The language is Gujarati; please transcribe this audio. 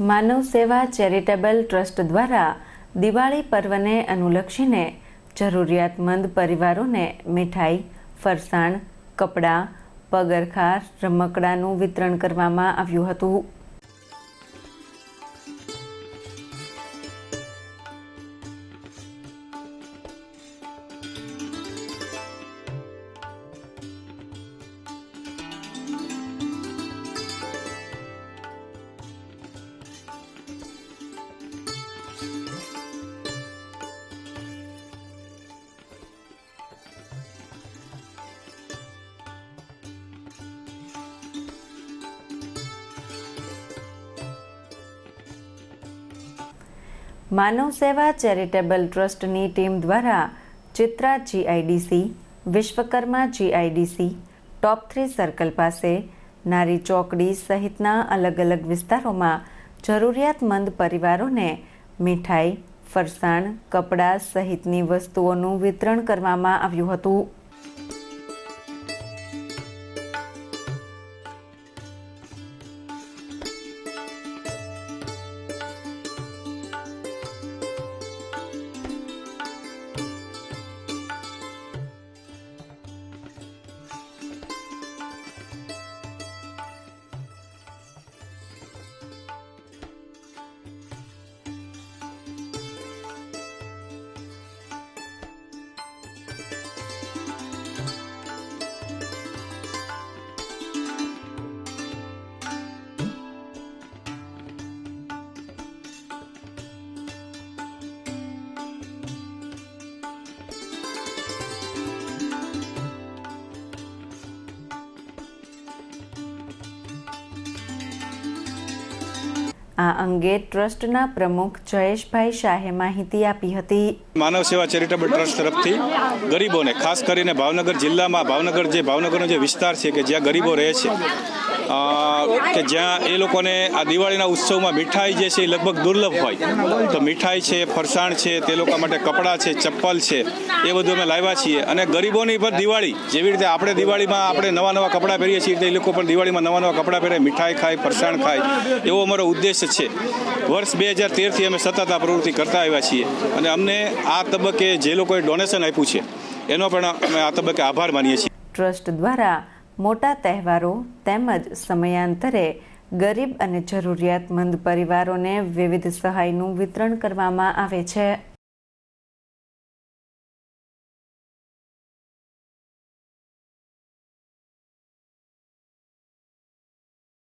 માનવ સેવા ચેરિટેબલ ટ્રસ્ટ દ્વારા દિવાળી પર્વને અનુલક્ષીને જરૂરિયાતમંદ પરિવારોને મીઠાઈ, ફરસાણ, કપડાં પગરખાર રમકડાનું વિતરણ કરવામાં આવ્યું હતું. માનવ સેવા ચેરિટેબલ ટ્રસ્ટની ટીમ દ્વારા Chitra GIDC, Vishwakarma GIDC, top three circle પાસે નારી ચોકડી સહિતના અલગ અલગ વિસ્તારોમાં જરૂરિયાતમંદ પરિવારોને મીઠાઈ, ફરસાણ, કપડાં સહિતની વસ્તુઓનું વિતરણ કરવામાં આવ્યું હતું. આ અંગે ટ્રસ્ટના પ્રમુખ જયેશભાઈ શાહે માહિતી આપી હતી. માનવ સેવા ચેરિટેબલ ટ્રસ્ટ તરફથી ગરીબોને, ખાસ કરીને ભાવનગર જિલ્લામાં, ભાવનગર જે, ભાવનગરનો જે વિસ્તાર છે કે જ્યાં ગરીબો રહે છે કે જ્યાં એ લોકોને આ દિવાળીના ઉત્સવમાં મીઠાઈ જે છે એ લગભગ દુર્લભ હોય. તો મીઠાઈ છે, ફરસાણ છે, તે લોકો માટે કપડાં છે, ચપ્પલ છે, એ બધું અમે લાવ્યા છીએ. અને ગરીબોની પર દિવાળી, જેવી રીતે આપણે દિવાળીમાં આપણે નવા નવા કપડાં પહેરીએ છીએ, એ લોકો પણ દિવાળીમાં નવા નવા કપડાં પહેરે, મીઠાઈ ખાય, ફરસાણ ખાય, એવો અમારો ઉદ્દેશ છે. વર્ષ બે હજાર તેરથી અમે સતત આ પ્રવૃત્તિ કરતા આવ્યા છીએ અને અમને આ તબક્કે જે લોકોએ ડોનેશન આપ્યું છે, એનો પણ અમે આ તબક્કે આભાર માનીએ છીએ. ટ્રસ્ટ દ્વારા મોટા તહેવારો તેમજ સમયાંતરે ગરીબ અને જરૂરિયાતમંદ પરિવારોને વિવિધ સહાયનું વિતરણ કરવામાં આવે છે.